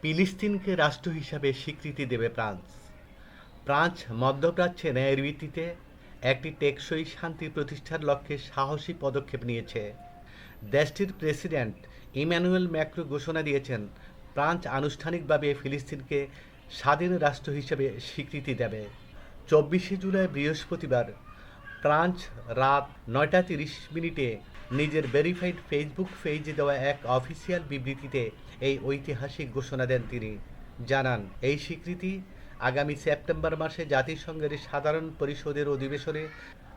ফিলিস্তিনকে রাষ্ট্র হিসাবে স্বীকৃতি দেবে ফ্রান্স। ফ্রান্স মধ্যপ্রাচ্যে ন্যায়ের ভিত্তিতে একটি টেকসই শান্তি প্রতিষ্ঠার লক্ষ্যে সাহসী পদক্ষেপ নিয়েছে। দেশটির প্রেসিডেন্ট ইম্যানুয়েল ম্যাক্রো ঘোষণা দিয়েছেন, ফ্রান্স আনুষ্ঠানিকভাবে ফিলিস্তিনকে স্বাধীন রাষ্ট্র হিসেবে স্বীকৃতি দেবে। চব্বিশে জুলাই বৃহস্পতিবার ফ্রান্স রাত নয়টা তিরিশ মিনিটে নিজের ভেরিফাইড ফেসবুক পেজে দেওয়া এক অফিসিয়াল বিবৃতিতে এই ঐতিহাসিক ঘোষণা দেন তিনি। জানান, এই স্বীকৃতি আগামী সেপ্টেম্বর মাসে জাতিসংঘের সাধারণ পরিষদের অধিবেশনে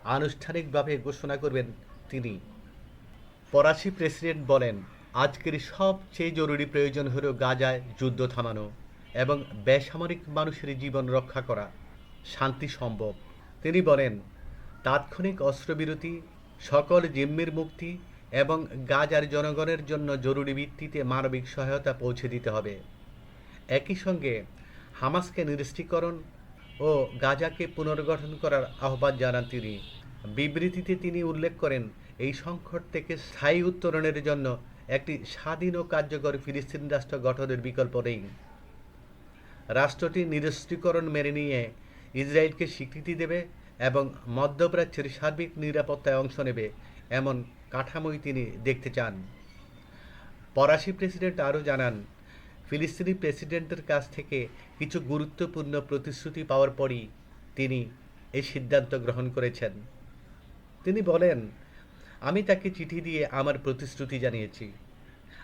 আনুষ্ঠানিকভাবে ঘোষণা করবেন তিনি। ফরাসি প্রেসিডেন্ট বলেন, আজকের সবচেয়ে জরুরি প্রয়োজন হলো গাজায় যুদ্ধ থামানো এবং বেসামরিক মানুষের জীবন রক্ষা করা। শান্তি সম্ভব। তিনি বলেন, তাৎক্ষণিক অস্ত্রবিরতি সকল জিম্মির মুক্তি এবং গাজার জনগণের জন্য জরুরি ভিত্তিতে মানবিক সহায়তা পৌঁছে দিতে হবে। একই সঙ্গে হামাসকে নিরস্ত্রীকরণ ও গাজাকে পুনর্গঠন করার আহ্বান জানান তিনি। বিবৃতিতে তিনি উল্লেখ করেন, এই সংকট থেকে স্থায়ী উত্তরণের জন্য একটি স্বাধীন ও কার্যকর ফিলিস্তিন রাষ্ট্র গঠনের বিকল্প নেই। রাষ্ট্রটি নিরস্ত্রীকরণ মেনে নিয়ে ইসরায়েলকে স্বীকৃতি দেবে এবং মধ্যপ্রাচ্যের সার্বিক নিরাপত্তায় অংশ নেবে এমন কাঠামোই তিনি দেখতে চান। ফরাসি প্রেসিডেন্ট আরও জানান, ফিলিস্তিনি প্রেসিডেন্টের কাছ থেকে কিছু গুরুত্বপূর্ণ প্রতিশ্রুতি পাওয়ার পরই তিনি এই সিদ্ধান্ত গ্রহণ করেছেন। তিনি বলেন, আমি তাকে চিঠি দিয়ে আমার প্রতিশ্রুতি জানিয়েছি।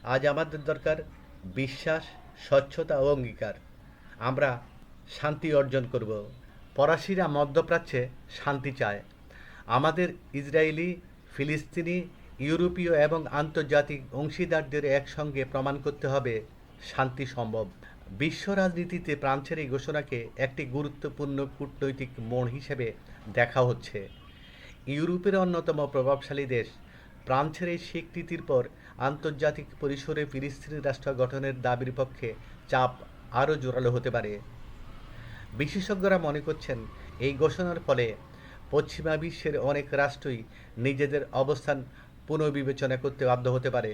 আজ আমাদের দরকার বিশ্বাস, স্বচ্ছতা ও অঙ্গীকার। আমরা শান্তি অর্জন করব। ফরাসিরা মধ্যপ্রাচ্যে শান্তি চায়। আমাদের ইসরায়েলি, ফিলিস্তিনি, ইউরোপীয় এবং আন্তর্জাতিক অংশীদারদের একসঙ্গে প্রমাণ করতে হবে, শান্তি সম্ভব। বিশ্ব রাজনীতিতে ফ্রান্সের এই ঘোষণাকে একটি গুরুত্বপূর্ণ কূটনৈতিক মোড় হিসেবে দেখা হচ্ছে। ইউরোপের অন্যতম প্রভাবশালী দেশ ফ্রান্সের এই স্বীকৃতির পর আন্তর্জাতিক পরিসরে ফিলিস্তিনি রাষ্ট্র গঠনের দাবির পক্ষে চাপ আরও জোরালো হতে পারে। বিশেষজ্ঞরা মনে করছেন এই ঘোষণার ফলে পশ্চিমা বিশ্বের অনেক রাষ্ট্রই নিজেদের অবস্থান পুনর্বিবেচনা করতে বাধ্য হতে পারে।